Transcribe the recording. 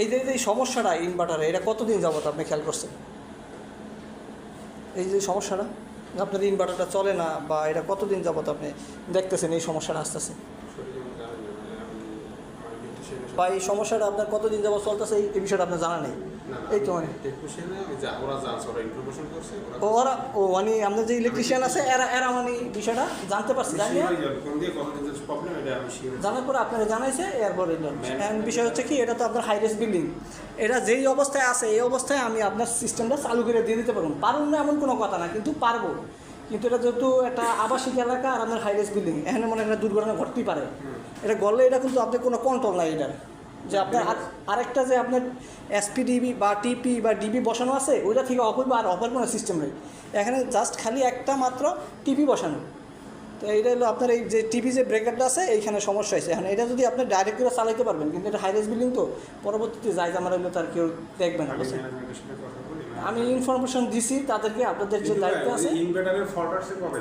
এই যে, এই সমস্যাটা ইনভার্টারে, এটা কতদিন যাবত আপনি খেয়াল করছেন? এই যে সমস্যাটা আপনার ইনভার্টারটা চলে না, বা এটা কতদিন যাবত আপনি দেখতেছেন এই সমস্যাটা আসতেছে? বা এই সমস্যাটা আপনার কতদিন যাবত চলতেছে এই- বিষয়টা আপনার জানা নেই। এই তো মানে। ও ওরা ও মানে আপনার যে ইলেকট্রিশিয়ান আছে এরা এরা মানে বিষয়টা জানতে পারছে? জানার পরে আপনারা জানাইছে এরপরে বিষয় হচ্ছে কি এটা তো আপনার হাই রেস বিল্ডিং এটা যেই অবস্থায় আছে এই অবস্থায় আমি আপনার সিস্টেমটা চালু করে দিয়ে দিতে পারব। পারুন না এমন কোনো কথা না কিন্তু পারব। কিন্তু এটা যেহেতু একটা আবাসিক এলাকা আর আপনার হাই রেস বিল্ডিং এখানে মনে হয় একটা দুর্ঘটনা ঘটতেই পারে। এটা গড়লে এটা কিন্তু আপনার কোনো কন্ট্রোল নাই এটার। যে আপনার আর- আরেকটা যে আপনার এসপিডিবি বা টিপি বা ডিবি বসানো আছে ওইটা থেকে অপর আর অপর কোনো সিস্টেম নেই। এখানে জাস্ট খালি একটা মাত্র টিপি বসানো। তো এইটা হলো আপনার এই যে টিভি যে ব্রেকারটা আছে এইখানে সমস্যা হয়েছে। এখন এটা যদি আপনি ডাইরেক্ট করে চালাইতে পারবেন কিন্তু এটা হাইরেস বিল্ডিং তো পরবর্তীতে যাই আমার তার কেউ দেখবেন না? আমি ইনফরমেশন দিছি তাদেরকে আপনাদের যে দায়িত্ব আছে। ইনভার্টারের ফল্ট আসছে কবে?